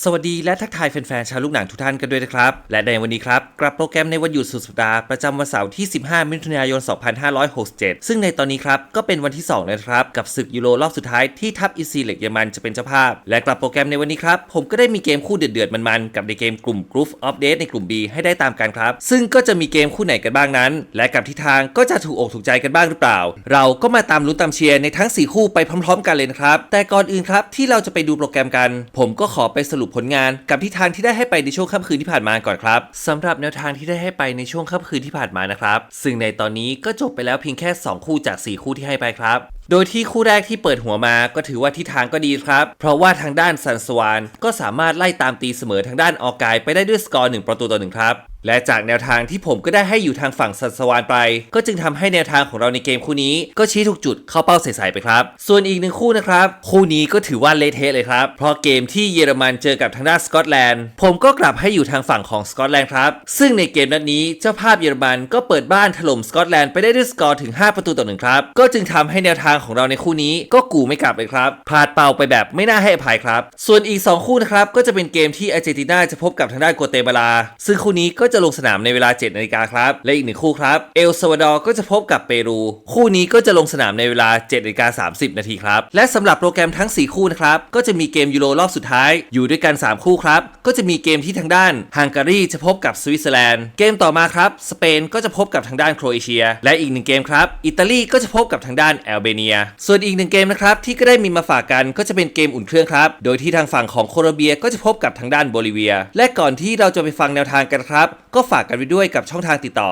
สวัสดีและทักทายแฟนๆชาวลูกหนังทุกท่านกันด้วยนะครับ และในวันนี้ครับกลับโปรแกรมในวันหยุดสุดสัปดาห์ประจำวันเสาร์ที่ 15 มิถุนายน 2567 ซึ่งในตอนนี้ครับ ก็เป็นวันที่2แล้วครับ กับศึกยูโรรอบสุดท้ายที่ทัพอีซีเหล็กเยอรมันจะเป็นเจ้าภาพ และกลับโปรแกรมในวันนี้ครับ ผมก็ได้มีเกมคู่เดือดๆมันๆกับในเกมกลุ่ม Group of Death ในกลุ่ม B ให้ได้ตามกันครับ ซึ่งก็จะมีเกมคู่ไหนกันบ้างนั้น และกับทิศทางก็จะถูกอกถูกใจกันบ้างหรือเปล่า เราก็มาตามลุ้นตามเชียร์ในทั้ง 4 คู่ไปพร้อม ๆ กันเลยนะครับแต่ก่อนอื่นครับที่เราจะไปดูโปรแกรมกัน ผมก็ขอไปสรุปผลงานกับทิศทางที่ได้ให้ไปในช่วงค่ำคืนที่ผ่านมาก่อนครับสำหรับแนวทางที่ได้ให้ไปในช่วงค่ำคืนที่ผ่านมานะครับ ซึ่งในตอนนี้ก็จบไปแล้วเพียงแค่ 2 คู่จาก 4 คู่ที่ให้ไปครับโดยที่คู่แรกที่เปิดหัวมาก็ถือว่าทิศทางก็ดีครับ เพราะว่าทางด้านซันสวานก็สามารถไล่ตามตีเสมอทางด้านออกกายไปได้ด้วยสกอร์1ประตูต่อหนึ่งครับ และจากแนวทางที่ผมก็ได้ให้อยู่ทางฝั่งซันสวานไป ก็จึงทำให้แนวทางของเราในเกมคู่นี้ ก็ชี้ถูกจุดเข้าเป้าใสๆไปครับ ส่วนอีกหนึ่งคู่นะครับ คู่นี้ก็ถือว่าเละเทะเลยครับ เพราะเกมที่เยอรมันเจอกับทางด้านสกอตแลนด์ ผมก็กลับให้อยู่ทางฝั่งของสกอตแลนด์ครับ ซึ่งในเกมนัดนี้เจ้าภาพเยอรมันก็เปิดบ้านถล่มสกอตแลนด์ไปได้ด้วยสกอร์ถึง 5 ประตูต่อหนึ่งครับ ก็จึงทำให้แนวทางของเราในคู่นี้ก็กูไม่กลับเลยครับ พลาดเป้าไปแบบไม่น่าให้อภัยครับ ส่วนอีก 2 คู่นะครับ ก็จะเป็นเกมที่อาร์เจนตินาจะพบกับทางด้านกัวเตมาลา ซึ่งคู่นี้ก็จะลงสนามในเวลา 7นาฬิกาครับ และอีกหนึ่งคู่ครับ เอลซาวาดอร์ก็จะพบกับเปรู คู่นี้ก็จะลงสนามในเวลา7นาฬิกา30 นาทีครับ และสำหรับโปรแกรมทั้ง 4 คู่นะครับ ก็จะมีเกมยูโรรอบสุดท้าย อยู่ด้วยกัน 3 คู่ครับ ก็จะมีเกมที่ทางด้านฮังการีจะพบกับสวิตเซอร์แลนด์ เกมต่อมาครับ สเปนก็จะพบกับทางด้านโครเอเชีย และอีกหนึ่งเกมครับ อิตาลีก็จะพบกับทางด้านแอลเบเนีย ส่วนอีกหนึ่งเกมนะครับที่ก็ได้มีมาฝากกันก็จะเป็นเกมอุ่นเครื่องครับ โดยที่ทางฝั่งของโคลอมเบียก็จะพบกับทางด้านโบลิเวีย และก่อนที่เราจะไปฟังแนวทางกันครับ ก็ฝากกันไปด้วยกับช่องทางติดต่อ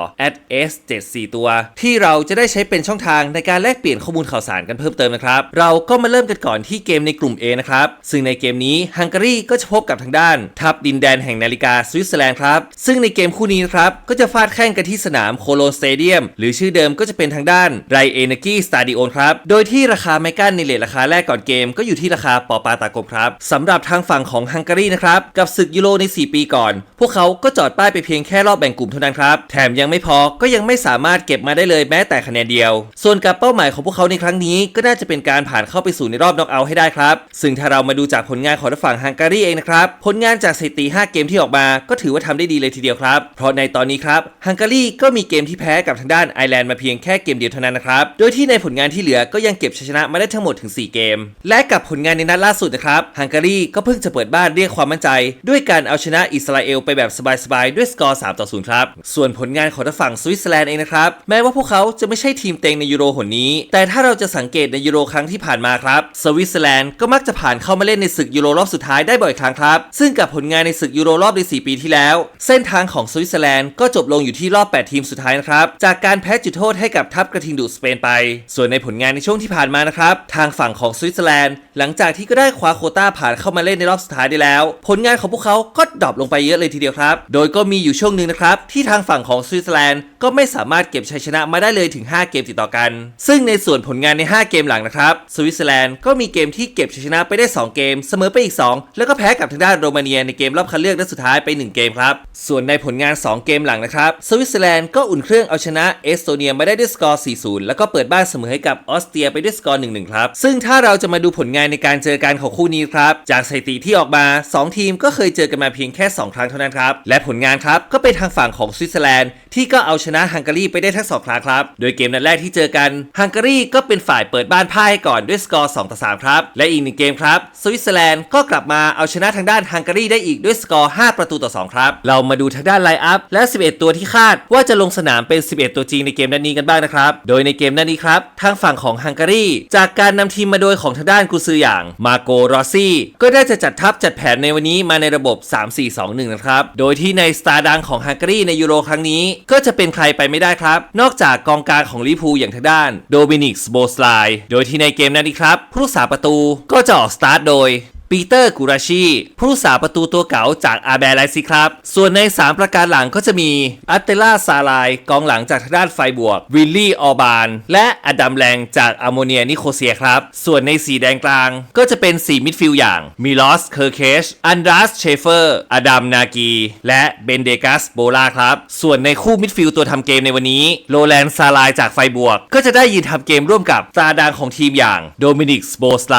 s 7 4 ตัว ที่เราจะได้ใช้เป็นช่องทางในการแลกเปลี่ยนข้อมูลข่าวสารกันเพิ่มเติมนะครับ เราก็มาเริ่มกันก่อนที่เกมในกลุ่ม A นะครับ ซึ่งในเกมนี้ฮังการีก็จะพบกับทางด้าน ทัพดินแดนแห่งนาฬิกาสวิตเซอร์แลนด์ครับ ซึ่งในเกมคู่นี้นะครับก็จะฟาดแข่งกันที่สนามโคโลนสเตเดียมหรือชื่อเดิมก็จะเป็นทางด้านไรเอเนกีสตาดิโอนครับ โดยที่ราคาไมกันในเลทราคาแรกก่อนเกมก็อยู่ที่ราคาปอปาตากบครับสำหรับทางฝั่งของฮังการีนะครับกับศึกยูโรใน 4 ปีก่อน พวกเขาก็จอดป้ายไปเพียงแค่รอบแบ่งกลุ่มเท่านั้นครับ แถมยังไม่พอก็ยังไม่สามารถเก็บมาได้เลยแม้แต่คะแนนเดียว ส่วนกับเป้าหมายของพวกเขาในครั้งนี้ ก็น่าจะเป็นการผ่านเข้าไปสู่ในรอบน็อกเอาท์ให้ได้ครับ ซึ่งถ้าเรามาดูจากผลงานของฝั่งฮังการีเองนะครับ ผลงานจากสถิติ 5 เกมที่ออกมา ก็ถือว่าทำได้ดีเลยทีเดียวครับ เพราะในตอนนี้ครับฮังการีก็มีเกมที่แพ้กับทางด้านไอร์แลนด์มาเพียงแค่เกมเดียวเท่านั้นนะครับ โดยที่ในผลงานที่เหลือก็ยังเก็บชัยชนะมาได้ทั้งหมดถึง 4 เกม และกับผลงานในนัดล่าสุดนะครับฮังการีก็เพิ่งจะเปิดบ้านเรียกความมั่นใจ ด้วยการเอาชนะอิสราเอลไปแบบสบายๆด้วยสกอร์3ต่อ0ครับ ส่วนผลงานของทางฝั่งสวิตเซอร์แลนด์เองนะครับ แม้ว่าพวกเขาจะไม่ใช่ทีมเต็งในยูโรหนนี้ แต่ถ้าเราจะสังเกตในยูโรครั้งที่ผ่านมาครับ สวิตเซอร์แลนด์ก็มักจะผ่านเข้ามาเล่นในศึกยูโรรอบสุดท้ายได้บ่อยครั้งครับ ซึ่งกับผลงานในศึกยูโรรอบใน 4 ปีที่แล้ว เส้นทางของสวิตเซอร์แลนด์ก็จบลงอยู่ที่รอบ 8 ทีมสุดท้ายนะครับ จากการแพ้จุดโทษให้กับทัพกระทิงดุสเปนไป ส่วนในผลงานในช่วงที่ผ่านมานะครับ ทางฝั่งของสวิตเซอร์แลนด์หลังจากที่ก็ได้คว้าโคต้าผ่านเข้ามาเล่นในรอบสุดท้ายได้แล้ว ผลงานของพวกเขาก็ดรอปลงไปเยอะเลยทีเดียวครับ โดยก็มีอยู่ช่วงหนึ่งนะครับ ที่ทางฝั่งของสวิตเซอร์แลนด์ก็ไม่สามารถเก็บชัยชนะมาได้เลยถึง 5 เกมติดต่อกัน ซึ่งในส่วนผลงานใน 5 เกมหลังนะครับสวิตเซอร์แลนด์ก็มีเกมที่เก็บชัยชนะไปได้ 2 เกม เสมอไปอีก 2 แล้วก็แพ้กับทางด้านโรมาเนียในเกมรอบคัดเลือกนัดสุดท้ายไป 1 เกมครับส่วนในผลงาน 2 เกมหลังนะครับสวิตเซอร์แลนด์ก็อุ่นเครื่องเอาชนะเอสโตเนียมาได้ด้วยสกอร์ 4-0 แล้วก็เปิดบ้านเสมอให้กับออสเตรียไปด้วยสกอร์ 1-1 ครับ ซึ่งถ้าเราจะมาดูผลงานในการเจอกันของคู่นี้ครับ จากสถิติที่ออกมา 2 ทีมก็เคยเจอกันมาเพียงแค่ 2 ครั้งเท่านั้นครับ และผลงานครับก็เป็นทางฝั่งของสวิตเซอร์แลนด์ที่ก็เอาชนะฮังการีไปได้ทั้งสองครั้งครับ โดยเกมนัดแรกที่เจอกันฮังการีก็เป็นฝ่ายเปิดบ้านพ่ายก่อนด้วยสกอร์2ต่อ3ครับ และอีกหนึ่งเกมครับสวิตเซอร์แลนด์ก็กลับมาเอาชนะทางด้านฮังการีได้อีกด้วยสกอร์ 5 ประตูต่อ 2 ครับ เรามาดูทางด้านไลน์อัพและ 11 ตัวที่คาดว่าจะลงสนามเป็น 11 ตัวจริงในเกมนัดนี้กันบ้างนะครับ โดยในเกมนัดนี้ครับทางฝั่งของฮังการีจากการนำทีมมาโดยของทางด้านกุซืออย่างมาโกรอซี่ก็ได้จะจัดทัพจัดแผนในวันนี้มาในระบบ 3-4-2-1 นะครับ โดยที่ในสตาร์ดังของฮังการีในยูโรครั้งนี้ ก็จะเป็นใครไปไม่ได้ครับ นอกจากกองกลางของลิพูอย่างทางด้านโดมินิกส์โบสไลโดยที่ในเกมนั้นนี้ครับผู้รักษาประตูก็จะออกสตาร์ทโดย ปีเตอร์กูราชี ผู้รักษาประตูตัวเก่าจากอาแบร์ไลซิครับ ส่วนใน 3 ประการหลังก็จะมีอัตเตล่าซาลายกองหลังจากทางด้านไฟบวก วิลลี่ออบาน และอดัมแรงจากอโมเนียนิโคเซียครับ ส่วนใน4แดงกลางก็จะเป็น 4 มิดฟิลด์อย่างมิลอสเคอร์เคช อันดรัสเชเฟอร์ อดัมนากี และเบนเดกัสโบลาครับ ส่วนในคู่มิดฟิลด์ตัวทำเกมในวันนี้โรแลนด์ซาลายจากไฟบวก ก็จะได้ยืนทำเกมร่วมกับตาดังของทีมอย่างโดมินิกสโบสไล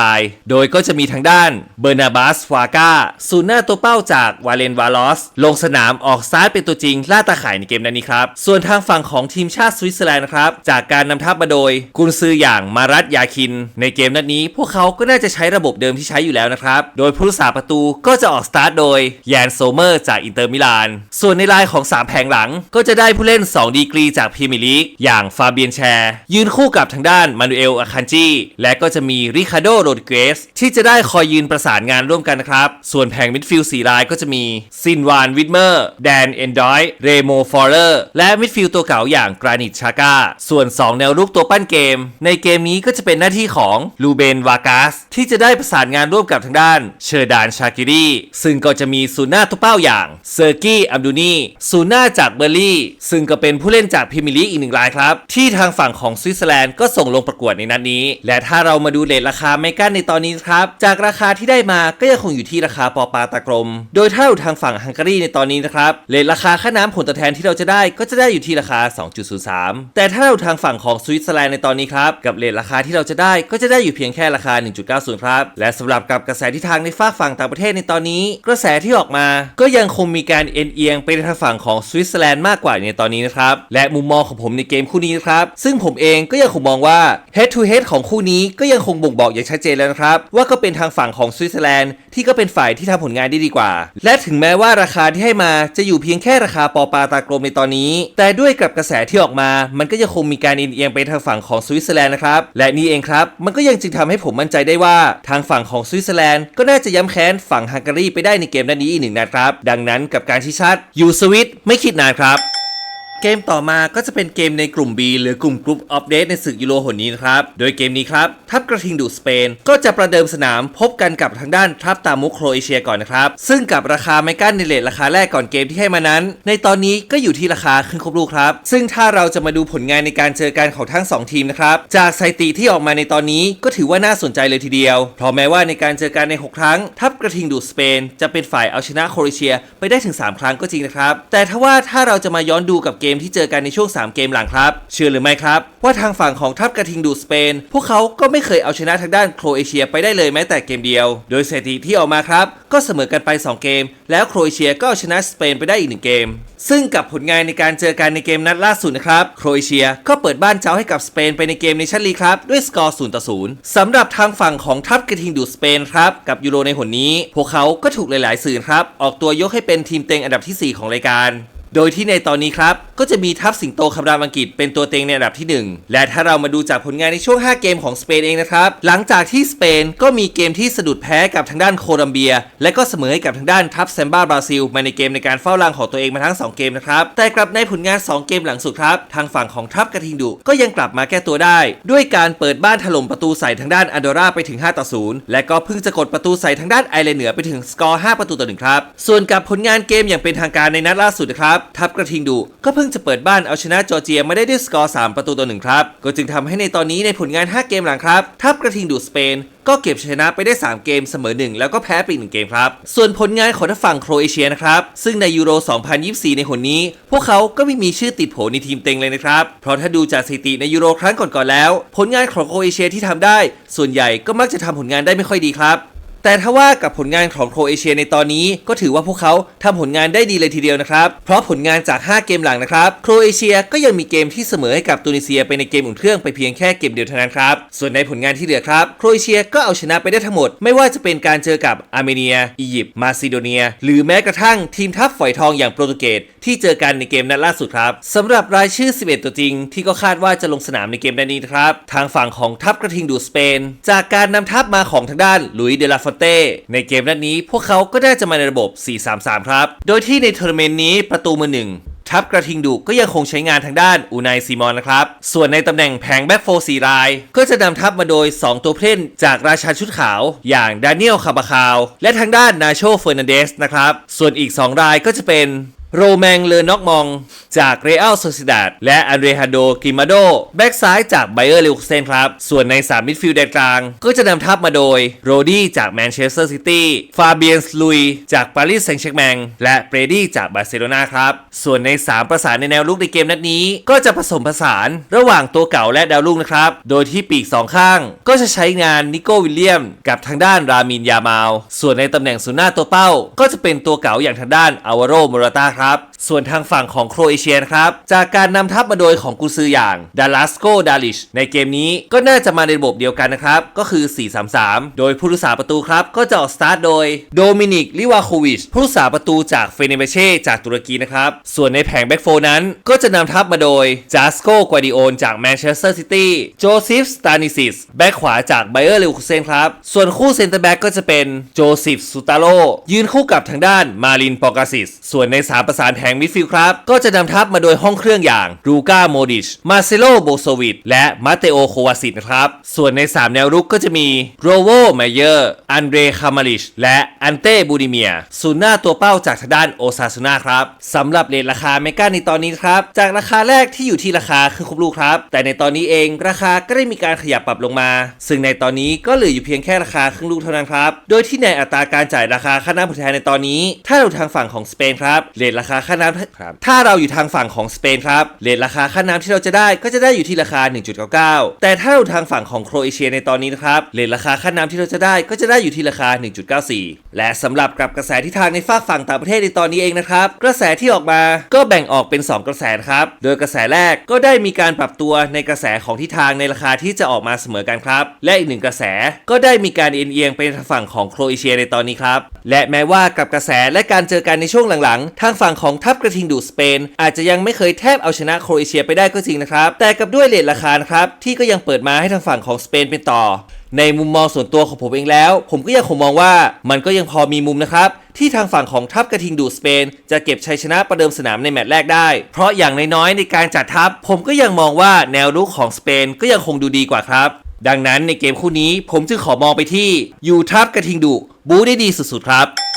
โดยก็จะมีทางด้านเบอร์นาบัสฟากาศูนย์หน้าตัวเป้าจากวาเลนวาลอส ลงสนามออกซ้ายเป็นตัวจริงล่าตาข่ายในเกมนั้นนี้ครับ ส่วนทางฝั่งของทีมชาติสวิตเซอร์แลนด์นะครับ จากการนำทัพมาโดย กุนซืออย่างมารัตยาคิน ในเกมนัดนี้ พวกเขาก็น่าจะใช้ระบบเดิมที่ใช้อยู่แล้วนะครับ โดยผู้รักษาประตูก็จะออกสตาร์ทโดยแยนโซเมอร์จากอินเตอร์มิลาน ส่วนในลายของ 3 แผงหลัง ก็จะได้ผู้เล่น 2 ดีกรีจากพรีเมียร์ลีกอย่างฟาเบียนแชร์ยืนคู่กับทางด้านมานูเอลอาคันจีและก็จะมีริคาโดโรดเกสที่จะได้คอยยืนประสานงานร่วมกันนะครับ ส่วนแผงมิดฟิลด์4รายก็จะมีซินวานวิดเมอร์แดนเอนดอยเรโมฟอร์เรอร์และมิดฟิลด์ตัวเก่าอย่างกรานิตชาก้าส่วน 2 แนวรุกตัวปั้นเกม ในเกมนี้ก็จะเป็นหน้าที่ของลูเบนวากาสที่จะได้ประสานงานร่วมกับทางด้านเชอร์ดานชากิรีซึ่งก็จะมีศูนย์หน้าตัวเป้าอย่างเซอร์กี้อัมดูนีศูนย์หน้าจากเบอร์ลี่ ซึ่งก็เป็นผู้เล่นจากพรีเมียร์ลีกอีกหนึ่งรายครับ ที่ทางฝั่งของสวิตเซอร์แลนด์ก็ส่งลงประกวดในนัดนี้ และถ้าเรามาดูเลทราคาเมกันในตอนนี้ครับจากราคาที่ได้มาก็ยังคงอยู่ที่ราคาปอปาตากลมโดยถ้าอยู่ทางฝั่งฮังการีในตอนนี้นะครับเลทราคาค่าน้ำผลตอบแทนที่เราจะได้ก็จะได้อยู่ที่ราคา 2.03 แต่ถ้าเราทางฝั่งของสวิตเซอร์แลนด์ในตอนนี้ครับกับเลทราคาที่เราจะได้ก็จะได้อยู่เพียงแค่ราคา 1.90 ครับ และสำหรับกับกระแสทิศทางในฝากฝั่งต่างประเทศในตอนนี้ กระแสที่ออกมา ก็ยังคงมีการเอ็นเอียงไปทางฝั่งของสวิตเซอร์แลนด์มากกว่าในตอนนี้นะครับและมุมมองของผมในเกมคู่นี้นะครับซึ่งผมเองก็ยังคงมองว่า head to head ของคู่นี้ก็ยังคงบ่งบอกอย่างชัดเจนแล้วนะครับว่าก็เป็นทางฝั่งของสวิตเซอร์แลนด์ที่ก็เป็นฝ่ายที่ทำผลงานได้ดีกว่า และถึงแม้ว่าราคาที่ให้มาจะอยู่เพียงแค่ราคาปอปาตากลมในตอนนี้ แต่ด้วยกับกระแสที่ออกมา มันก็ยังคงมีการเอ็นเอียงไปทางฝั่งของสวิตเซอร์แลนด์นะครับ และนี่เองครับ มันก็ยังจึงทำให้ผมมั่นใจได้ว่า ทางฝั่งของสวิตเซอร์แลนด์ก็น่าจะย้ำแค้นฝั่งฮังการีไปได้ในเกมนัดนี้อีกหนึ่งนัดครับ ดังนั้นกับการชี้ชัดอยู่สวิตไม่คิดนานครับ เกมต่อมาก็จะเป็นเกมในกลุ่ม B หรือกลุ่มกรุ๊ปอัปเดตในศึกยูโรหนนี้นะครับ โดยเกมนี้ครับ ทัพกระทิงดูสเปน ก็จะประเดิมสนามพบกันกับทางด้านทัพตามุโครเอเชียก่อนนะครับ ซึ่งกับราคาไม่กั้นในเลทราคาแรกก่อนเกมที่ให้มานั้น ในตอนนี้ก็อยู่ที่ราคาขึ้นครบลูกครับ ซึ่งถ้าเราจะมาดูผลงานในการเจอกันของทั้ง 2 ทีมนะครับ จากสถิติที่ออกมาในตอนนี้ก็ถือว่าน่าสนใจเลยทีเดียว เพราะแม้ว่าในการเจอกันใน 6 ครั้ง ทัพกระทิงดูสเปน จะเป็นฝ่ายเอาชนะโครเอเชีย ไปได้ถึง 3 ครั้งก็จริงนะครับ แต่ถ้าว่าถ้าเราจะมาย้อนดูกับเกมมที่เจอกันในช่วง 3 เกมหลังครับ เชื่อหรือไม่ครับ ว่าทางฝั่งของทัพกระทิงดูสเปน พวกเขาก็ไม่เคยเอาชนะทางด้านโครเอเชียไปได้เลยแม้แต่เกมเดียว โดยสถิติที่ออกมาครับ ก็เสมอกันไป 2 เกม แล้วโครเอเชียก็เอาชนะสเปนไปได้อีกหนึ่งเกม ซึ่งกับผลงานในการเจอกันในเกมนัดล่าสุดนะครับโครเอเชียก็เปิดบ้านเจ้าให้กับสเปนไปในเกมในชั้นลีครับด้วยสกอร์0ต่อ0สำหรับทางฝั่งของทัพกระทิงดูสเปนครับกับยูโรในหนนี้ พวกเขาก็ถูกหลาย ๆ สื่อครับออกตัวยกให้เป็นทีมเต็งอันดับทีสี่4 ของรายการ โดยที่ในตอนนี้ครับ ก็จะมีทัพสิงโตคำรามอังกฤษเป็นตัวเต็งในอันดับที่ 1 และถ้าเรามาดูจากผลงานในช่วง 5 เกมของสเปนเองนะครับ หลังจากที่สเปนก็มีเกมที่สะดุดแพ้กับทางด้านโคลัมเบีย และก็เสมอให้กับทางด้านทัพแซมบ้าบราซิลมาในเกมในการเฝ้ารังของตัวเองมาทั้ง 2 เกมนะครับ แต่กลับในผลงาน 2 เกมหลังสุดครับ ทางฝั่งของทัพกระทิงดุก็ยังกลับมาแก้ตัวได้ ด้วยการเปิดบ้านถล่มประตูใส่ทางด้านอันโดราไปถึง 5 ต่อ 0 และก็เพิ่งจะกดประตูใส่ทางด้านไอร์แลนด์เหนือไปถึงสกอร์ 5 ประตูต่อ1ครับส่วนกับผลงานเกมอย่างเป็นทางการในนัดล่าสุดนะครับทัพกระทิงดุก็เพิ่งจะเปิดบ้านเอาชนะจอร์เจียมาได้ด้วยสกอร์ 3 ประตูต่อ1ครับ ก็จึงทำให้ในตอนนี้ในผลงาน 5 เกมหลังครับ ทัพกระทิงดุสเปนก็เก็บชนะไปได้ 3 เกมเสมอ 1 แล้วก็แพ้ไปหนึ่งเกมครับ ส่วนผลงานของทางฝั่งโครเอเชียนะครับ ซึ่งในยูโร 2024 ในหนนี้ พวกเขาก็ไม่มีชื่อติดโผในทีมเต็งเลยนะครับ เพราะถ้าดูจากสถิติในยูโรครั้งก่อนๆแล้ว ผลงานของโครเอเชียที่ทำได้ ส่วนใหญ่ก็มักจะทำผลงานได้ไม่ค่อยดีครับ แต่ถ้าว่ากับผลงานของโครเอเชียในตอนนี้ก็ถือว่าพวกเขาทำผลงานได้ดีเลยทีเดียวนะครับ เพราะผลงานจาก 5 เกมหลังนะครับโครเอเชียก็ยังมีเกมที่เสมอให้กับตูนิเซียไปในเกมอุ่นเครื่องไปเพียงแค่เกมเดียวเท่านั้นครับ ส่วนในผลงานที่เหลือครับโครเอเชียก็เอาชนะไปได้ทั้งหมด ไม่ว่าจะเป็นการเจอกับอาร์เมเนีย อียิปต์มาซิโดเนีย หรือแม้กระทั่งทีมทัพฝอยทองอย่างโปรตุเกสที่เจอกันในเกมนัดล่าสุดครับสำหรับรายชื่อ 11 ตัวจริง ที่ก็คาดว่าจะลงสนามในเกมนัดนี้นะครับทางฝั่งของทัพกระทิงดูสเปน จากการนำทัพมาของทางด้านลุยเดลาฟอนเต้ ในเกมนัดนี้พวกเขาก็ได้จะมาในระบบ 4-3-3 ครับ โดยที่ในทัวร์นาเมนต์นี้ประตูมือหนึ่งทัพกระทิงดุก็ยังคงใช้งานทางด้านอูนายซีมอนนะครับ ส่วนในตำแหน่งแผงแบ็กโฟสีราย ก็จะนำทัพมาโดย 2 ตัวผู้เล่นจากราชาชุดขาว อย่างดานิเอลคาบาคาว และทางด้านนาโชเฟอร์นันเดสนะครับ ส่วนอีก 2 รายก็จะเป็น โรแมงเลอนอกมอง จากเรอัลโซซิดาดและอันเดรฮาโดกิมาโดแบ็กซ้ายจากไบเออร์เลวเซนครับ ส่วนใน3มิดฟิลด์แดนกลาง ก็จะนำทัพมาโดย โรดี้จากแมนเชสเตอร์ซิตี้ฟาเบียนส์ลุย จากปารีสแซงต์แชร์กแมงและเบรดี้จากบาร์เซโลนาครับ ส่วนใน 3 ประสานในแนวลุกในเกมนัดนี้ ก็จะผสมผสานระหว่างตัวเก่าและดาวรุ่งนะครับ โดยที่ปีกสองข้าง ก็จะใช้งานนิโก้วิลเลียม กับทางด้านรามินยามาวส่วนในตำแหน่งศูนย์หน้าตัวเป้า ก็จะเป็นตัวเก่าอย่างทางด้านอาวาโรโมราตาครับส่วนทางฝั่งของโครเอเชียครับ จากการนำทัพมาโดยของกุซืออย่างดาลัสโกดาลิชในเกมนี้ก็น่าจะมาในระบบเดียวกันนะครับ ก็คือ 4-3-3 โดยผู้รักษาประตูครับ ก็จะออกสตาร์ทโดยโดมินิกลิวาโควิชผู้รักษาประตูจากเฟเนเบเช่จากตุรกีนะครับ ส่วนในแผงแบ็กโฟนั้นก็จะนำทัพมาโดยจาสโกกวาดิโอนจากแมนเชสเตอร์ซิตี้โจซิฟสตานิซิสแบ็กขวาจากไบเออร์เลวคูเซนครับ ส่วนคู่เซนเตอร์แบ็กก็จะเป็นโจซิฟซูตาโลยืนคู่กับทางด้านมารินปอกาซิสส่วนในสามประสานแผงมิดฟิลด์ครับ ก็จะนำทัพมาโดยห้องเครื่องอย่างรูกาโมดิช มาเซโลโบโซวิตและมาเตโอโควาซิตนะครับ ส่วนใน 3 แนวรุกก็จะมีโรโวไมเยอร์ อันเดรคามาลิช และอันเต้บูดิเมียศูนย์หน้าตัวเป้าจากทางด้านโอซาซูนาครับสำหรับเลทราคาเมกาในตอนนี้ครับ จากราคาแรกที่อยู่ที่ราคาคือครบลูกครับ แต่ในตอนนี้เองราคาก็ได้มีการขยับปรับลงมา ซึ่งในตอนนี้ก็เหลืออยู่เพียงแค่ราคาครึ่งลูกเท่านั้นครับ โดยที่ในอัตราการจ่ายราคาค่าน้ำผลแทนในตอนนี้ ถ้าเราทางฝั่งของสเปนครับเลทราคาค่าน้ำครับถ้าเราอยู่ทางฝั่งของสเปนครับเลทราคาค่าน้ำที่เราจะได้ก็จะได้อยู่ที่ราคา 1.99 แต่ถ้าเราทางฝั่งของโครเอเชียในตอนนี้นะครับเลทราคาค่าน้ำที่เราจะได้ก็จะได้อยู่ที่ราคา 1.94 และสำหรับกับกระแสที่ทางในฝากฝั่งต่างประเทศในตอนนี้เองนะครับกระแสที่ออกมาก็แบ่งออกเป็น 2 กระแสนะครับโดยกระแสแรกก็ได้มีการปรับตัวในกระแสของทิศทางในราคาที่จะออกมาเสมอกันครับ และอีกหนึ่งกระแสก็ได้มีการเอียงเอียงไปทางฝั่งของโครเอเชียในตอนนี้ครับและแม้ว่ากับกระแสและการเจอกันในช่วงหลังๆทางฝั่งของทัพกระทิงดูสเปน อาจจะยังไม่เคยแทบเอาชนะโครเอเชียไปได้ก็จริงนะครับ แต่กับด้วยเลทราคานะครับ ที่ก็ยังเปิดมาให้ทางฝั่งของสเปนเป็นต่อ ในมุมมองส่วนตัวของผมเองแล้ว ผมก็ยังคงมองว่ามันก็ยังพอมีมุมนะครับที่ทางฝั่งของทัพกระทิงดูสเปน จะเก็บชัยชนะประเดิมสนามในแมตช์แรกได้ เพราะอย่างน้อยๆในการจัดทัพ ผมก็ยังมองว่าแนวรุกของสเปนก็ยังคงดูดีกว่าครับ ดังนั้นในเกมคู่นี้ผมจึงขอมองไปที่ยูทัพกระทิงดุบูได้ดีสุดๆครับ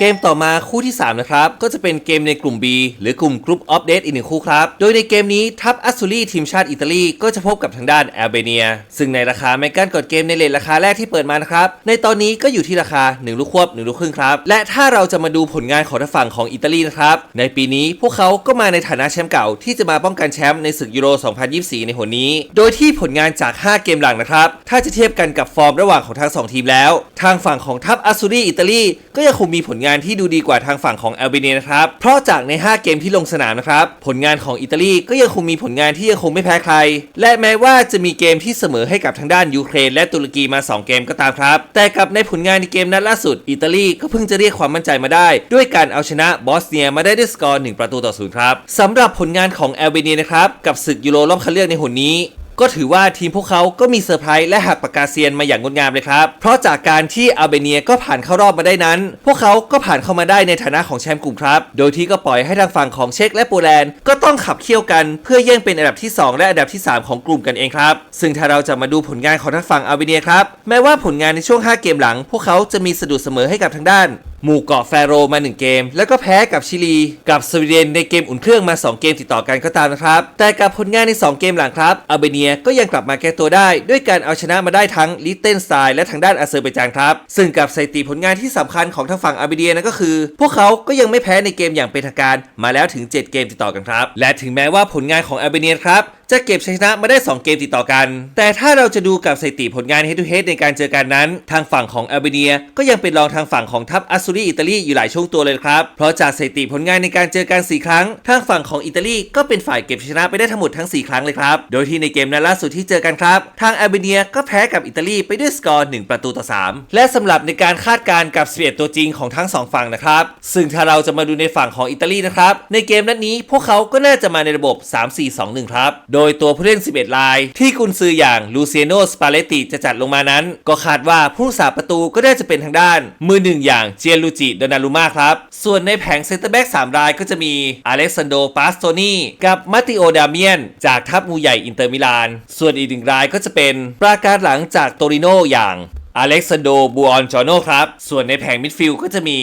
เกมต่อมาคู่ที่ 3 นะครับ ก็จะเป็นเกมในกลุ่ม B หรือกลุ่มกรุ๊ปออฟเดตอีกหนึ่งคู่ครับ โดยในเกมนี้ทัพอัสซูรีทีมชาติอิตาลีก็จะพบกับทางด้านแอลเบเนีย ซึ่งในราคาไม่กั้นกดเกมในเลทราคาแรกที่เปิดมานะครับ ในตอนนี้ก็อยู่ที่ราคา 1 ลูกควบ 1 ลูกครึ่งครับ และถ้าเราจะมาดูผลงานของทางฝั่งของอิตาลีนะครับ ในปีนี้พวกเขาก็มาในฐานะแชมป์เก่า ที่จะมาป้องกันแชมป์ในศึกยูโร 2024 ในหนนี้ โดยที่ผลงานจาก 5 เกมหลังนะครับถ้าจะเทียบกันกับฟอร์มระหว่างของทั้งสองทีมแล้ว ทางฝั่งของทัพอัสซูรีอิตาลีก็ยังคงมีผลงานที่ดูดีกว่าทางฝั่งของแอลเบเนียนะครับ เพราะจากใน 5 เกมที่ลงสนามนะครับ ผลงานของอิตาลีก็ยังคงมีผลงานที่ยังคงไม่แพ้ใคร และแม้ว่าจะมีเกมที่เสมอให้กับทางด้านยูเครนและตุรกีมา 2 เกมก็ตามครับ แต่กับในผลงานในเกมนัดล่าสุด อิตาลีก็เพิ่งจะเรียกความมั่นใจมาได้ ด้วยการเอาชนะบอสเนียมาได้ด้วยสกอร์1ประตูต่อศูนย์ครับสำหรับผลงานของแอลเบเนียนะครับกับศึกยูโรรอบคัดเลือกในหนนี้ ก็ถือว่าทีมพวกเขาก็มีเซอร์ไพรส์และหักปากกาเซียนมาอย่างงดงามเลยครับ เพราะจากการที่อัลเบเนียก็ผ่านเข้ารอบมาได้นั้น พวกเขาก็ผ่านเข้ามาได้ในฐานะของแชมป์กลุ่มครับ โดยที่ก็ปล่อยให้ทางฝั่งของเช็กและโปแลนด์ก็ต้องขับเคี่ยวกันเพื่อแย่งเป็นอันดับที่ 2 และอันดับที่ 3 ของกลุ่มกันเองครับ ซึ่งถ้าเราจะมาดูผลงานของทางฝั่งอัลเบเนียครับ แม้ว่าผลงานในช่วง 5 เกมหลัง พวกเขาจะมีสะดุดเสมอให้กับทางด้าน หมู่เกาะแฟโรมา 1 เกม แล้วก็แพ้กับชิลี กับสวีเดนในเกมอุ่นเครื่องมา 2 เกมติดต่อกันก็ตามนะครับ แต่กับผลงานใน 2 เกมหลังครับอัลเบเนียก็ยังกลับมาแก้ตัวได้ ด้วยการเอาชนะมาได้ทั้งลิเทนสไตน์และทางด้านอาเซอร์ไบจานครับ ซึ่งกับสถิติผลงานที่สำคัญของทางฝั่งอัลเบเนียนั่นก็คือ พวกเขาก็ยังไม่แพ้ในเกมอย่างเป็นทางการ มาแล้วถึง 7 เกมติดต่อกันครับ และถึงแม้ว่าผลงานของอัลเบเนียครับ จะเก็บชัยชนะมาได้ 2 เกมติดต่อกัน แต่ถ้าเราจะดูกับสถิติผลงาน head to head ในการเจอกันนั้น ทางฝั่งของอัลเบเนีย ก็ยังเป็นรองทางฝั่งของทัพอัสซูรีอิตาลีอยู่หลายช่วงตัวเลยครับ เพราะจากสถิติผลงานในการเจอกัน 4 ครั้ง ทางฝั่งของอิตาลีก็เป็นฝ่ายเก็บชนะไปได้ทั้งหมดทั้ง 4 ครั้งเลยครับ โดยที่ในเกมนัดล่าสุดที่เจอกันครับ ทางอัลเบเนียก็แพ้กับอิตาลีไปด้วยสกอร์ 1 ประตูต่อ 3 และสำหรับในการคาดการณ์กับ11ตัวจริงของทั้งสองฝั่งนะครับ ซึ่งถ้าเราจะมาดูในฝั่งของอิตาลีนะครับ ในเกมนัดนี้พวกเขาก็น่าจะมาในระบบ 3-4-2-1 ครับโดยตัวผู้เล่น 11ลาย ที่กุนซืออย่างลูเซียโนสปาเลติจะจัดลงมานั้น ก็คาดว่าผู้รักษาประตูก็น่าจะเป็นทางด้าน มือหนึ่งอย่างเจียลูจิโดนารุมาครับ ส่วนในแผงเซนเตอร์แบ็ก3รายก็จะมีอเล็กซานโดปาสโตนีกับมาติโอดาเมียน จากทัพมูใหญ่อินเตอร์มิลาน ส่วนอีกหนึ่งรายก็จะเป็นปราการหลังจากโตริโนอย่างอเล็กซานโดบูออนจอโนครับ ส่วนในแผงมิดฟิลด์ก็จะมี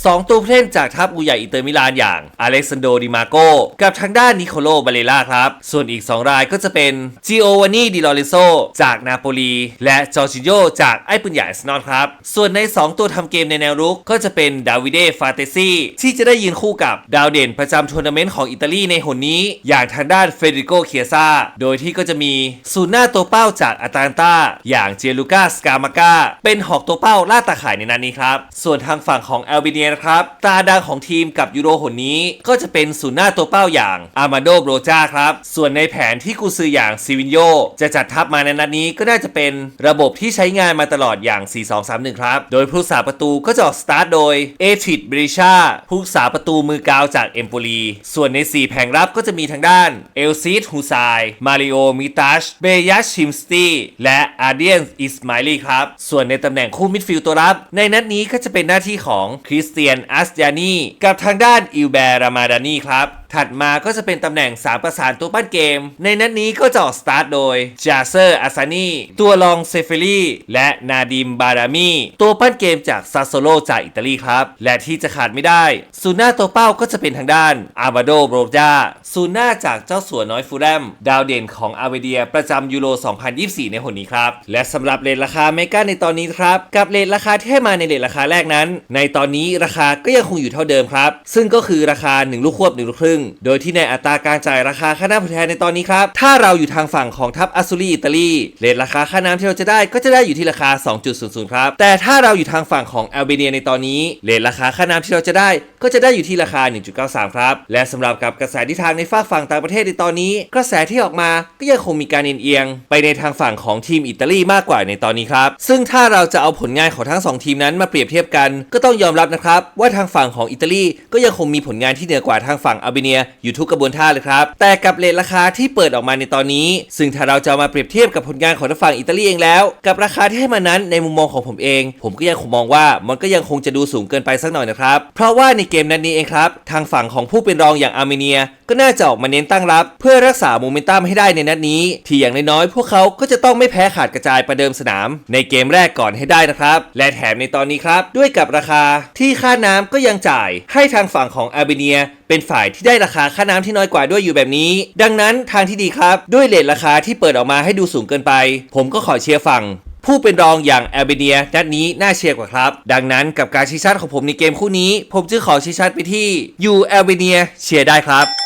2 ตัวผู้เล่นจากทัพอูใหญ่อินเตอร์มิลานอย่างอเล็กซานโดดิมาโกกับทางด้านนิโคโลบาเลล่าครับ ส่วนอีก 2 รายก็จะเป็นจิโอวานีดิลอเรโซจากนาโปลีและจอร์จิโยจากไอปืนใหญ่อาร์เซนอลครับ ส่วนใน 2 ตัวทำเกมในแนวรุกก็จะเป็นดาวิเดฟาเตซีที่จะได้ยืนคู่กับดาวเด่นประจำทัวร์นาเมนต์ของอิตาลีในหนนี้ อย่างทางด้านเฟเดริโกเคียซาโดยที่ก็จะมีศูนย์หน้าตัวเป้าจากอาตาลตาอย่างเจลูกาสกามาก้าเป็นหอกตัวเป้าล่าตาข่ายในนัดนี้ครับส่วนทางฝั่งของแอลเบเนียนะครับตาดังของทีมกับยูโรหนนี้ ก็จะเป็นศูนย์หน้าตัวเป้าอย่างอามาโดโบรจาครับส่วนในแผนที่กูซืออย่างซิวินโยจะจัดทัพมาในนัดนี้ก็น่าจะเป็นระบบที่ใช้งานมาตลอดอย่าง 4-2-3-1 ครับ โดยผู้รักษาประตูก็จะออกสตาร์ทโดยเอทิดบริชาผู้รักษาประตูมือกาวจากเอมโปลีส่วนใน 4 แผงรับก็จะมีทางด้านเอลซิดฮูซายมาริโอมิตัชเบยัชชิมสตีและอาเดียนอิสมาลีครับส่วนในตำแหน่งคู่มิดฟิลด์ตัวรับ ในนัดนี้ก็จะเป็นหน้าที่ของคริสเตียนอัสยานีกับทางด้านอิลแบรามาดานีครับ ถัดมาก็จะเป็นตำแหน่ง3ประสานตัวปั้นเกม ในนัดนี้ก็จะออกสตาร์ทโดยจาเซอร์อาซานีตัวรองเซเฟลีและนาดิมบารามีตัวปั้นเกมจากซาโซโลจากอิตาลีครับ และที่จะขาดไม่ได้ศูนย์หน้าตัวเป้าก็จะเป็นทางด้านอาบาโดโบรจาศูนย์หน้าจากเจ้าสัวน้อยฟูแรมดาวเด่นของอาเวเดียประจำยูโร 2024 ในหนนี้ครับ และสำหรับเลทราคาเมกาในตอนนี้ครับ กับเลทราคาที่ให้มาในเลทราคาแรกนั้น ในตอนนี้ราคาก็ยังคงอยู่เท่าเดิมครับ ซึ่งก็คือราคา 1 ลูกควบ 1 ลูกครึ่งโดยที่ในอัตราการจ่ายราคาค่าน้ำผลแทนในตอนนี้ครับ ถ้าเราอยู่ทางฝั่งของทัพอัสซูรีอิตาลีเลทราคาค่าน้ำที่เราจะได้ก็จะได้อยู่ที่ราคา 2.00 ครับ แต่ถ้าเราอยู่ทางฝั่งของแอลเบเนียในตอนนี้เลทราคาค่าน้ำที่เราจะได้ก็จะได้อยู่ที่ราคา 1.93 ครับ และสำหรับกับกระแสทิศทางในฝากฝั่งต่างประเทศในตอนนี้ กระแสที่ออกมาก็ยังคงมีการเอียงไปในทางฝั่งของทีมอิตาลีมากกว่าในตอนนี้ครับ ซึ่งถ้าเราจะเอาผลงานของทั้งสองทีมนั้นมาเปรียบเทียบกัน ก็ต้องยอมรับนะครับว่าทางฝั่งของอิตาลีก็ยังคงมีผลงานที่เหนือกว่าทางฝั่งอาเบเนียอยู่ทุกกระบวนท่าเลยครับ แต่กับเลทราคาที่เปิดออกมาในตอนนี้ ซึ่งถ้าเราจะมาเปรียบเทียบกับผลงานของทางฝั่งอิตาลีเองแล้ว กับราคาที่ให้มานั้นในมุมมองของผมเอง ผมก็ยังคงมองว่ามันก็ยังคงจะดูสูงเกินไปสักหน่อยนะครับ เพราะว่าในเกมนั้นนี้เองครับ ทางฝั่งของผู้เป็นรองอย่างอาร์เมเนีย ก็น่าจะออกมาเน้นตั้งรับ เพื่อรักษาโมเมนตัมให้ได้ในนัดนี้ที่อย่างน้อยๆพวกเขาก็จะต้องไม่แพ้ขาดกระจายประเดิมสนาม ในเกมแรกก่อนให้ได้นะครับ และแถมในตอนนี้ครับด้วยกับราคาที่ค่าน้ำก็ยังจ่ายให้ทางฝั่งของอาร์เบเนีย เป็นฝ่ายที่ได้ราคาค่าน้ำที่น้อยกว่าด้วยอยู่แบบนี้ ดังนั้นทางที่ดีครับด้วยเลทราคาที่เปิดออกมาให้ดูสูงเกินไป ผมก็ขอเชียร์ฝั่งผู้เป็นรองอย่างแอลเบเนียนัดนี้น่าเชียร์กว่าครับ ดังนั้นกับการชี้ชัดของผมในเกมคู่นี้ ผมจึงขอชี้ชัดไปที่ยูแอลเบเนียเชียร์ได้ครับ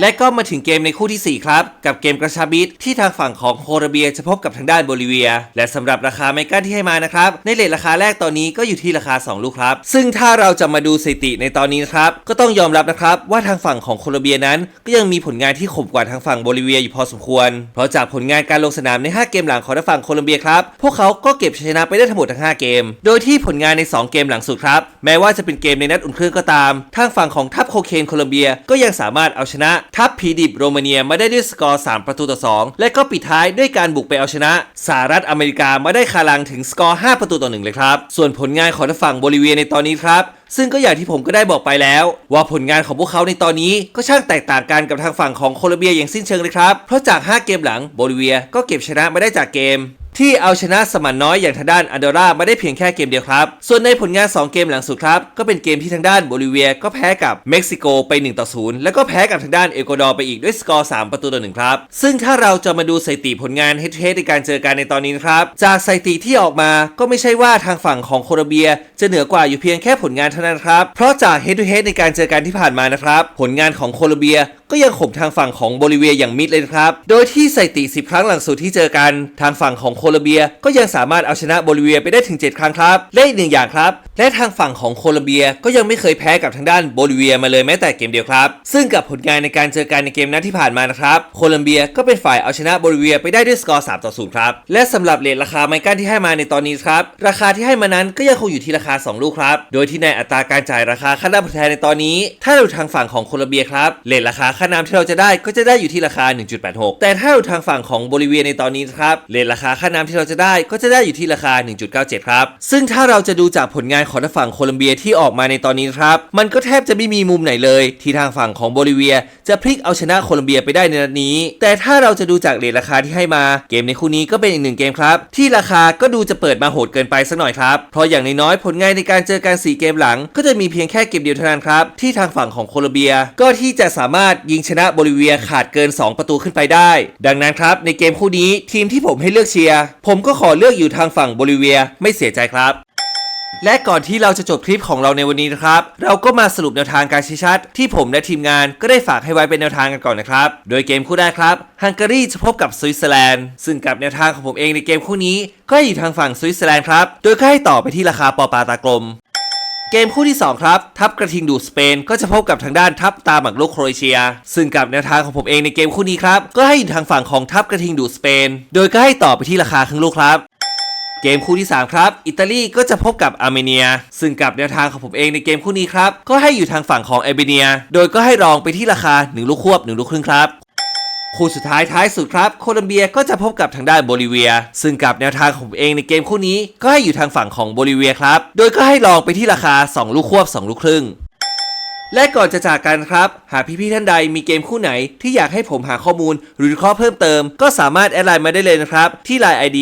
และก็มาถึงเกมในคู่ที่ 4 ครับ กับเกมกระชับมิตรที่ทางฝั่งของโคลอมเบียจะพบกับทางด้านโบลิเวีย และสำหรับราคาไมก้าที่ให้มานะครับ ในเลทราคาแรกตอนนี้ก็อยู่ที่ราคา 2 ลูกครับ ซึ่งถ้าเราจะมาดูสถิติในตอนนี้นะครับ ก็ต้องยอมรับนะครับว่าทางฝั่งของโคลอมเบียนั้น ก็ยังมีผลงานที่ข่มกว่าทางฝั่งโบลิเวียอยู่พอสมควร เพราะจากผลงานการลงสนามใน 5 เกมหลังของทางฝั่งโคลอมเบียครับพวกเขาก็เก็บชัยชนะไปได้ทั้งหมดทั้ง 5 เกม โดยที่ผลงานใน 2 เกมหลังสุดครับแม้ว่าจะเป็นเกมในนัดอุ่นเครื่องก็ตาม ทางฝั่งของทัพโคเคนโคลอมเบียก็ยังสามารถเอาชนะทัพพีดิบโรมาเนียมาได้ด้วยสกอร์ 3 ประตูต่อ 2 และก็ปิดท้ายด้วยการบุกไปเอาชนะสหรัฐอเมริกามาได้คาลังถึงสกอร์ 5 ประตูต่อ 1 เลยครับ ส่วนผลงานของทางฝั่งโบลิเวียในตอนนี้ครับซึ่งก็อย่างที่ผมก็ได้บอกไปแล้ว ว่าผลงานของพวกเขาในตอนนี้ก็ช่างแตกต่างกันกับทางฝั่งของโคลอมเบียอย่างสิ้นเชิงเลยครับ เพราะจาก 5 เกมหลังโบลิเวียก็เก็บชนะมาได้จากเกม ที่เอาชนะสมันน้อยอย่างทางด้านอันโดรามาได้เพียงแค่เกมเดียวครับ ส่วนในผลงาน 2 เกมหลังสุดครับ ก็เป็นเกมที่ทางด้านโบลิเวียก็แพ้กับเม็กซิโกไป1ต่อ0แล้วก็แพ้กับทางด้านเอกวาดอร์ไปอีกด้วยสกอร์ 3 ประตูต่อ1ครับ ซึ่งถ้าเราจะมาดูสถิติผลงานเฮดเ d ในการเจอกันในตอนนี้นะครับ จากสถิติที่ออกมาก็ไม่ใช่ว่าทางฝั่งของโคลอมเบีย จะเหนือกว่าอยู่เพียงแค่ผลงานเท่านั้นครับเพราะจากเฮดเฮดในการเจอกันที่ผ่านมานะครับผลงานของโคลอมเบีย ก็ยังข่มทางฝั่งของโบลิเวียอย่างมิดเลยนะครับ โดยที่สถิติ 10 ครั้งหลังสุดที่เจอกัน ทางฝั่งของโคลอมเบีย ก็ยังสามารถเอาชนะโบลิเวียไปได้ถึง 7 ครั้งครับ และอีกหนึ่งอย่างครับ และทางฝั่งของโคลอมเบียก็ยังไม่เคยแพ้กับทางด้านโบลิเวียมาเลยแม้แต่เกมเดียวครับ ซึ่งกับผลงานในการเจอกันในเกมนัดที่ผ่านมานะครับ โคลอมเบียก็เป็นฝ่ายเอาชนะโบลิเวียไปได้ด้วยสกอร์3ต่อ0ครับ และสำหรับเลทราคาไมกันที่ให้มาในตอนนี้ครับ ราคาที่ให้มานั้นก็ยังคงอยู่ที่ราคา 2 ลูกครับ โดยที่ในอัตราการจ่ายราคาค่าน้ำผลแทนในตอนนี้ ถ้าเราทางฝั่งของโคลอมเบียครับเลทราคาค่าน้ำที่เราจะได้ก็จะได้อยู่ที่ราคา 1.86 แต่ถ้าเราทางฝั่งของโบลิเวียในตอนนี้นะครับเรทราคาค่าน้ำที่เราจะได้ก็จะได้อยู่ที่ราคา 1.97 ครับ ซึ่งถ้าเราจะดูจากผลงานของทางฝั่งโคลอมเบียที่ออกมาในตอนนี้นะครับมันก็แทบจะไม่มีมุมไหนเลย ที่ทางฝั่งของโบลิเวีย จะพลิกเอาชนะโคลอมเบียไปได้ในนัดนี้ แต่ถ้าเราจะดูจากเรทราคาที่ให้มาเกมในคู่นี้ก็เป็นอีกหนึ่งเกมครับ ที่ราคาก็ดูจะเปิดมาโหดเกินไปสักหน่อยครับเพราะอย่างน้อยๆผลงานในการเจอกัน4เกมหลัง ก็จะมีเพียงแค่เกมเดียวเท่านั้นครับที่ทางฝั่งของโคลอมเบียก็ที่จะสามารถยยิงชนะโบลิเวียขาดเกิน 2 ประตูขึ้นไปได้ ดังนั้นครับ ในเกมคู่นี้ทีมที่ผมให้เลือกเชียร์ผมก็ขอเลือกอยู่ทางฝั่งโบลิเวียไม่เสียใจครับและก่อนที่เราจะจบคลิปของเราในวันนี้นะครับ เราก็มาสรุปแนวทางการชี้ชัด ที่ผมและทีมงานก็ได้ฝากให้ไว้เป็นแนวทางกันก่อนนะครับ โดยเกมคู่แรกครับฮังการีจะพบกับสวิตเซอร์แลนด์ ซึ่งกับแนวทางของผมเองในเกมคู่นี้ ก็อยู่ทางฝั่งสวิตเซอร์แลนด์ครับ โดยก็ให้ต่อไปที่ราคาปอปาตากลม เกมคู่ที่ 2 ครับ ทัพกระทิงดูดสเปนก็จะพบกับทางด้านทัพตาหมักลูกโครเอเชีย ซึ่งกับแนวทางของผมเองในเกมคู่นี้ครับ ก็ให้อยู่ทางฝั่งของทัพกระทิงดูดสเปน โดยก็ให้ต่อไปที่ราคาครึ่งลูกครับเกมคู่ที่ 3 ครับ อิตาลีก็จะพบกับอาร์เมเนีย ซึ่งกับแนวทางของผมเองในเกมคู่นี้ครับ ก็ให้อยู่ทางฝั่งของเอเบเนีย โดยก็ให้รองไปที่ราคา 1 ลูกควบ 1 ลูกครึ่งครับ คู่สุดท้ายท้ายสุดครับ โคลอมเบียก็จะพบกับทางด้านโบลิเวีย ซึ่งกับแนวทางของผมเองในเกมคู่นี้ ก็ให้อยู่ทางฝั่งของโบลิเวียครับ โดยก็ให้ลองไปที่ราคา 2 ลูกควบ 2 ลูกครึ่ง และก่อนจะจากกันครับ หากพี่ๆท่านใดมีเกมคู่ไหนที่อยากให้ผมหาข้อมูลหรือวิเคราะห์เพิ่มเติม ก็สามารถแอดไลน์มาได้เลยนะครับ ที่ Line ID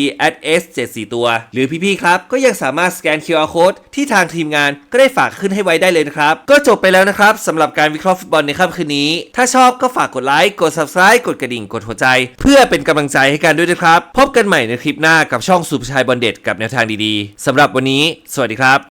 s 7 4 ตัว หรือพี่ๆครับ ก็ยังสามารถสแกน QR Code ที่ทางทีมงานก็ได้ฝากขึ้นให้ไว้ได้เลยนะครับ ก็จบไปแล้วนะครับสำหรับการวิเคราะห์ฟุตบอลในค่ำคืนนี้ ถ้าชอบก็ฝากกดไลค์กด Subscribe กดกระดิ่งกดหัวใจ เพื่อเป็นกำลังใจให้กันด้วยนะครับพบกันใหม่ในคลิปหน้ากับช่องสุภชัยบอลเด็ดกับแนวทางดีๆสำหรับวันนี้ สวัสดีครับ